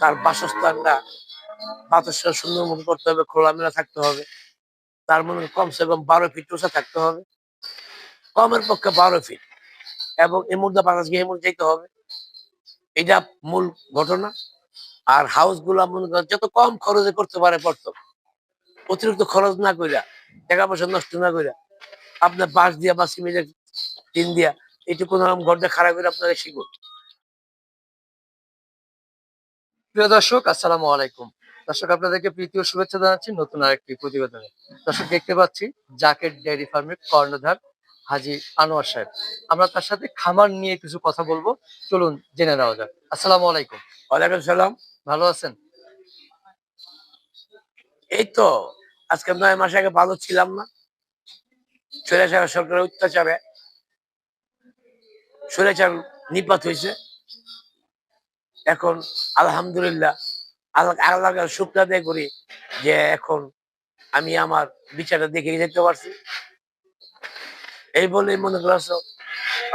তার বাসস্থানটা বাতাসটা সুন্দর মতো করতে হবে, খোলামেলা থাকতে হবে। তার মনে কমসে কম বারো ফিট উঁচা থাকতে হবে। কমের পক্ষে বারো ফিট এবং এই মুদ্রা বাতাস গিয়ে এমন যেতে হবে। এটা মূল ঘটনা। আর হাউসগুলা মনে করেন যত কম খরচে করতে পারে পড়তো অতিরিক্ত খরচ না কইরা, টাকা পয়সা নষ্ট না কইরা আপনার বাঁশ দিয়া বা সিমেন্টের টিন দিয়া, এইটুকু ঘরটা খারাপ করে আপনাকে শিখুন। প্রিয় দর্শক আসসালামু আলাইকুম। দর্শক আপনাদেরকে প্রীতি শুভেচ্ছা জানাচ্ছি নতুন আরেকটি প্রতিবেদনে। দর্শক দেখতে পাচ্ছি জাকেট ডেয়ারি ফার্মের কর্ণধার হাজি আনোয়ার সাহেব। আমরা তার সাথে খামার নিয়ে কিছু কথা বলব। চলুন জেনে নেওয়া যাক। আসসালামু আলাইকুম। ওয়ালাইকুম সালাম। ভালো আছেন? এই তো আজকে নয় মাস আগে ভালো ছিলাম না। স্বৈরাচার সরকারের অত্যাচারে স্বৈরাচার নিপাত হয়েছে। এখন আলহামদুলিল্লাহ, আল্লাহ আল্লাহ শুক্র আদায় করি যে এখন আমি আমার বিচারটা দেখে যেতে পারছি। এই বলে মনে করছ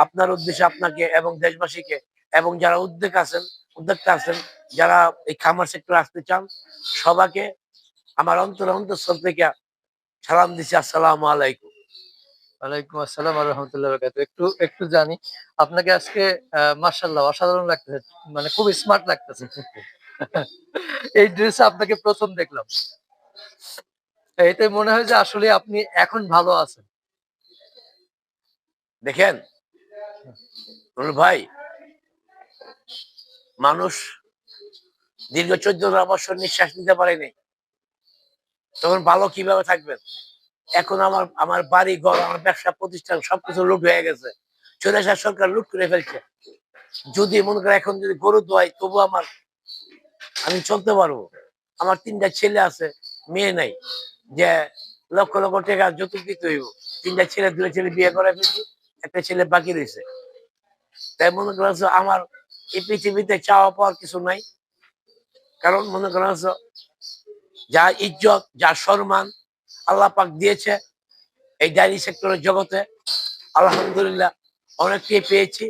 আপনার উদ্দেশ্যে আপনাকে এবং দেশবাসীকে এবং যারা উদ্যোগ আছেন, উদ্যোক্তা আছেন, যারা এই খামার সেক্টর আসতে চান, সবাইকে আমার অন্তর অন্তঃস্থল থেকে সালাম দিচ্ছি, আসসালামু আলাইকুম। ওয়ালাইকুম আসসালাম রহমতুল্লাহ একটু একটু জানি, আপনাকে আজকে মার্শাল্লাহ অসাধারণ লাগতেছে মানে খুব স্মার্ট লাগতেছে। এই ড্রেস আপনাকে প্রথম দেখলাম। এতে মনে হয় যে আসলে আপনি এখন ভালো আছেন। দেখেন ভাই, মানুষ দীর্ঘ চোদ্দ বছর নিঃশ্বাস নিতে পারেনি। তখন ভালো কীভাবে থাকবেন? এখন আমার আমার বাড়ি, ঘর, আমার ব্যবসা প্রতিষ্ঠান সবকিছু লুট হয়ে গেছে। চলে আসার সরকার লুট করে ফেলছে। যদি মনে করে এখন যদি গরু দোয়াই, তবু আমার, আমি চলতে পারব। আমার তিনটা ছেলে আছে, মেয়ে নাই। যে লক্ষ লক্ষ টাকা যৌতুক দিতে হইব। তিনটা ছেলে দুটো ছেলে বিয়ে করে ফেলছি, একটা ছেলে বাকি রয়েছে। তাই মনে করছ আমার এই পৃথিবীতে চাওয়া পাওয়ার কিছু নাই। কারণ মনে করছ যা ইজ্জত, যা সম্মান আল্লাহ পাক দিয়েছে এই ডায়েরি সেক্টরের জগতে। আলহামদুলিল্লাহ অনেকটাই পেয়েছি।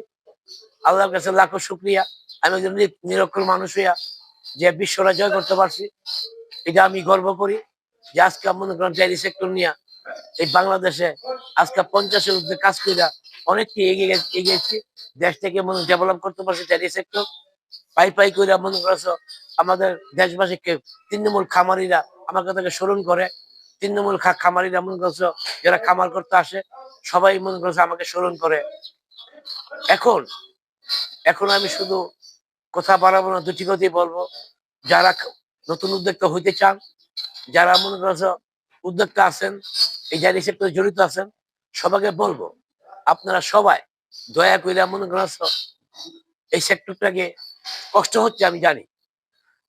আল্লাহর কাছে লাখো শুক্রিয়া। আমি একজন নিরক্ষর মানুষ হইয়া যে বিশ্বটা জয় করতে পারছি, এটা আমি গর্ব করি যে আজকে মনে করেন ডায়েরি সেক্টর নিয়ে এই বাংলাদেশে আজকে পঞ্চাশের উর্ধে কাজ করিয়া অনেকটি এগিয়ে এগিয়েছি দেশ থেকে মনে ডেভেলপ করতে পারছি ডায়েরি সেক্টর। পাই পাই করে মনে করছ, আমাদের দেশবাসীকে তৃণমূল খামারিরা আমাকে তাকে স্মরণ করে। তৃণমূল খামারিরা মনে করছ যারা খামার করতে আসে, সবাই মনে করছে আমাকে স্মরণ করে। এখন এখন আমি শুধু কথা বাড়াবো না, দুটি কথাই বলব। যারা নতুন উদ্যোক্তা হইতে চান, যারা মনে করছ উদ্যোক্তা আছেন, এই জারি সেক্টরে জড়িত আছেন, সবাইকে বলব, আপনারা সবাই দয়া করে মনে করছ এই সেক্টরটাকে কষ্ট হচ্ছে আমি জানি।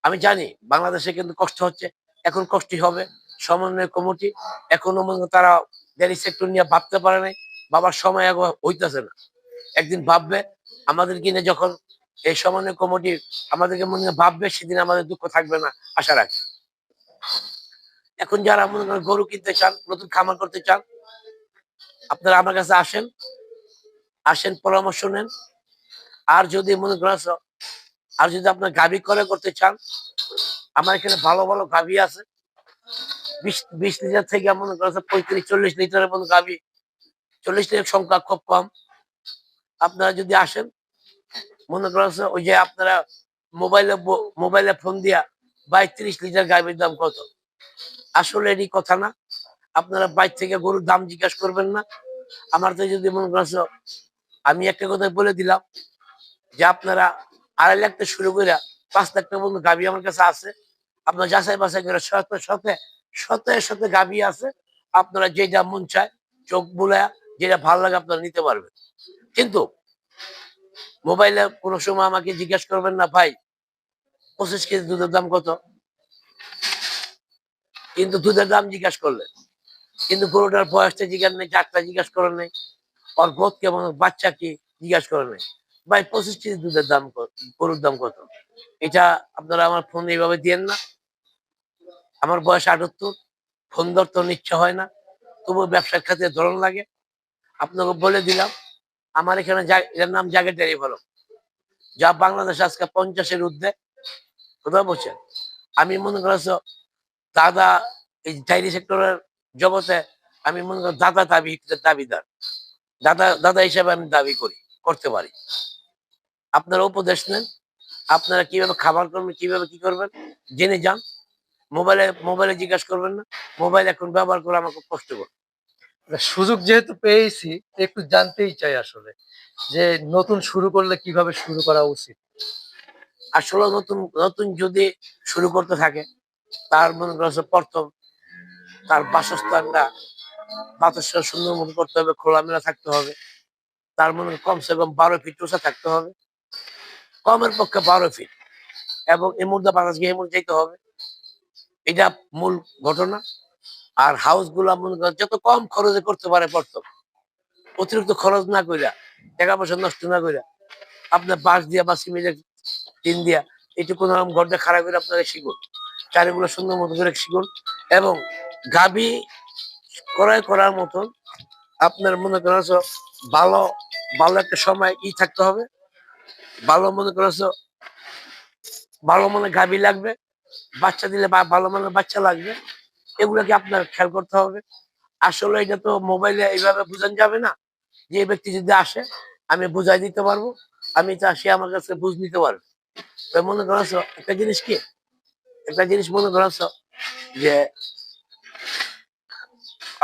আমি জানি বাংলাদেশে কিন্তু কষ্ট হচ্ছে, এখন কষ্টই হবে। সমন্বয় কমিটি, এখনও তারা ডেয়ারি সেক্টর নিয়ে ভাবতে পারে নাই। বাবার সময় হইতেছে না। একদিন ভাববে, আমাদের কিনে যখন এই সমন্বয় কমিটি আমাদেরকে মনে ভাববে, সেদিন আমাদের দুঃখ থাকবে না, আশা রাখি। এখন যারা মনে করেন গরু কিনতে চান, নতুন খামার করতে চান, আপনারা আমার কাছে আসেন। আসেন, পরামর্শ নেন। আর যদি মনে করেন আর যদি আপনার গাভী করে করতে চান, আমার এখানে ভালো ভালো গাভী আছে। বিশ বিশ লিটার থেকে মনে করেন পঁয়ত্রিশ, চল্লিশ লিটারের মতো গাভী। চল্লিশ লিটার সংখ্যা খুব কম। আপনারা যদি আসেন, মনে করছে ওই যে আপনারা মোবাইলে মোবাইলে ফোন দিয়া বাইশ ত্রিশ লিটার গাভীর দাম কত? আসলে এরই কথা না। আপনারা বাইর থেকে গরুর দাম জিজ্ঞাসা করবেন না। আমার তো যদি মনে করছ আমি একটা কথা বলে দিলাম যে আপনারা আড়াই লাখ শুরু করে পাঁচ লাখ টাকা পর্যন্ত গাভী আমার কাছে আছে। আপনার যাচাই বাছাই করে শতে শতে সাথে গাভী আছে, আপনারা যেটা মন চায় চোখ বুলে যেটা ভালো লাগে আপনারা নিতে পারবেন। কিন্তু মোবাইলে কোনো সময় আমাকে জিজ্ঞাসা করবেন না, ভাই, পঁচিশ কেজি দুধের দাম কত? কিন্তু দুধের দাম জিজ্ঞাসা করলেন। কিন্তু গরুটার বয়সটা জিজ্ঞাসা নেই জাতটা জিজ্ঞাসা করেন নেই। ওর বোধ কেমন, বাচ্চা কি জিজ্ঞাসা করেন নাই। ভাই, পঁচিশ কেজি দুধের দাম গরুর দাম কত? এটা আপনারা আমার ফোন এইভাবে দিয়েন না। আমার বয়স আটাত্তর, ফোন ধরতে ইচ্ছা হয় না তবু ব্যবসার খাতে ধরন লাগে। আপনাকে বলে দিলাম, আমার এখানে এটার নাম জাগের ডেয়ারি ফলম যা বাংলাদেশ আজকে পঞ্চাশের ঊর্ধ্বে কথা বলছেন আমি মনে করছ দাদা এই ডায়েরি সেক্টরের জগতে আমি মনে করি দাদা দাবি, দাবিদার। দাদা দাদা হিসেবে আমি দাবি করি, করতে পারি। আপনারা উপদেশ নেন, আপনারা কীভাবে খাবার করবেন, কীভাবে কি করবেন, জেনে যান। মোবাইলে মোবাইলে জিজ্ঞাসা করবেন না। মোবাইল এখন ব্যবহার করে আমার খুব কষ্ট করে। সুযোগ যেহেতু পেয়েছি একটু জানতেই চাই আসলে যে নতুন শুরু করলে কীভাবে শুরু করা উচিত? আসলে নতুন নতুন যদি শুরু করতে থাকে তার মনে করছে প্রথম তার বাসস্থানটা বাতাসটা সুন্দর মতো করতে হবে খোলামেলা থাকতে হবে। তার মনে কমসে কম বারো ফিট উঁচা থাকতে হবে। কমের পক্ষে বারো ফিট এবং এই মুহূর্তে বাতাস গিয়ে এমন যেতে হবে। এটা মূল ঘটনা। আর হাউসগুলা মনে করেন যত কম খরচে করতে পারে প্রথম অতিরিক্ত খরচ না কইরা টাকা পয়সা নষ্ট না কইরা, আপনার বাঁশ দিয়া বা সিমেন্টের টিন দিয়া এইটুকু রকম ঘরটা খারাপ করে আপনারা শিখুন। চারিগুলো সুন্দর মতো করে শিখুন এবং গাবি ক্রয় করার মতন আপনার মনে করেছ ভালো ভালো একটা সময় ই থাকতে হবে। ভালো মনে করেছ ভালো মনে গাবি লাগবে। বাচ্চা দিলে ভালো মনে বাচ্চা লাগবে। এগুলোকে আপনার খেয়াল করতে হবে। আসলে এটা তো মোবাইলে এইভাবে বোঝানো যাবে না যে ব্যক্তি যদি আসে, আমি বুঝাই দিতে পারব। আমি চাষি আমার কাছে বুঝ নিতে পারবে মনে করেছ? একটা জিনিস কি? একটা জিনিস মনে করেছ? যে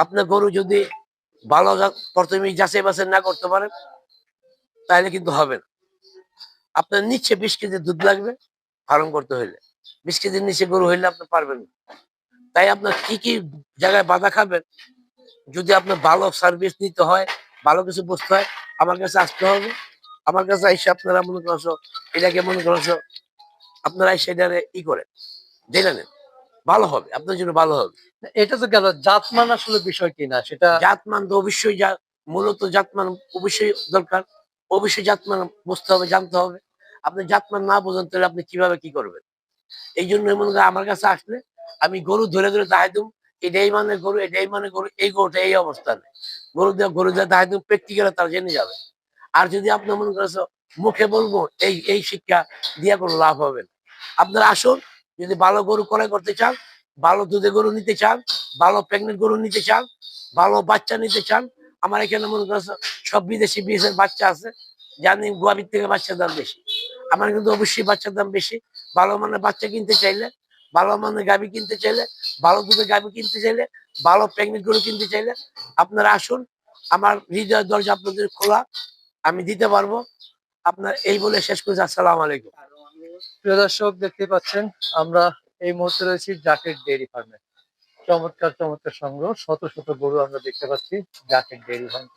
আপনার গরু যদি ভালো প্রথমে যাচাই বাছাই না করতে পারেন তাহলে কিন্তু হবে না। আপনার নিচে বিশ কেজি দুধ লাগবে, ফার্ম করতে হইলে। বিশ কেজির নিচে গরু হইলে আপনি পারবেন না। তাই আপনার কি কি জায়গায় বাধা খাবেন? যদি আপনার ভালো সার্ভিস নিতে হয় ভালো কিছু বুঝতে হয় আমার কাছে আসতে হবে। আমার কাছে এসে আপনারা মনে করছ এটাকে মনে করছ আপনারা এসে এটারে ই করেন জেনে নেন। ভালো হবে আপনার জন্য ভালো হবে। এটা তো গেল জাতমান আসলে বিষয় কিনা সেটা জাতমান তো অবশ্যই মূলত জাতমান অবশ্যই দরকার। অবশ্যই জাতমান বুঝতে হবে জানতে হবে। আপনি জাতমান না বোঝেন তাহলে আপনি কীভাবে কি করবেন? এই জন্য মনে করেন আমার কাছে আসলে আমি গরু ধরে ধরে দাহাই দুম, এটাই মানে গরু, এটাই মানে গরু, এই গরুটা এই অবস্থানে। গরু দিয়ে গরু দিয়ে দাহাই দুম প্র্যাকটিক্যালে তারা জেনে যাবে। আর যদি আপনি মনে করেছ মুখে বলব, এই এই শিক্ষা দিয়ে কোনো লাভ হবে না। আপনারা আসুন, যদি ভালো গরু ক্রয় করতে চান, ভালো দুধে গরু নিতে চান, ভালো প্রেগনেন্ট গরু নিতে চান, ভালো বাচ্চা নিতে চান, আমার এখানে মনে করছ সব বিদেশি বিদেশের বাচ্চা আছে, জানি গোয়াবির থেকে বাচ্চার দাম বেশি। আমার কিন্তু অবশ্যই বাচ্চার দাম বেশি। ভালো মানের বাচ্চা কিনতে চাইলে, ভালো মানের গাবি কিনতে চাইলে, ভালো দুধের গাবি কিনতে চাইলে, ভালো প্রেগনেন্ট গরু কিনতে চাইলে, আপনারা আসুন, আমার হৃদয় দরজা আপনাদের খোলা, আমি দিতে পারব। আপনার এই বলে শেষ করছি, আসসালাম আলাইকুম। প্রিয় দর্শক, দেখতে পাচ্ছেন, আমরা এই মুহূর্তে রয়েছি জাকের ডেয়ারি ফার্মে। চমৎকার চমৎকার সংগ্রহ, শত শত গরু আমরা দেখতে পাচ্ছি জাকের ডেয়ারি ফার্ম।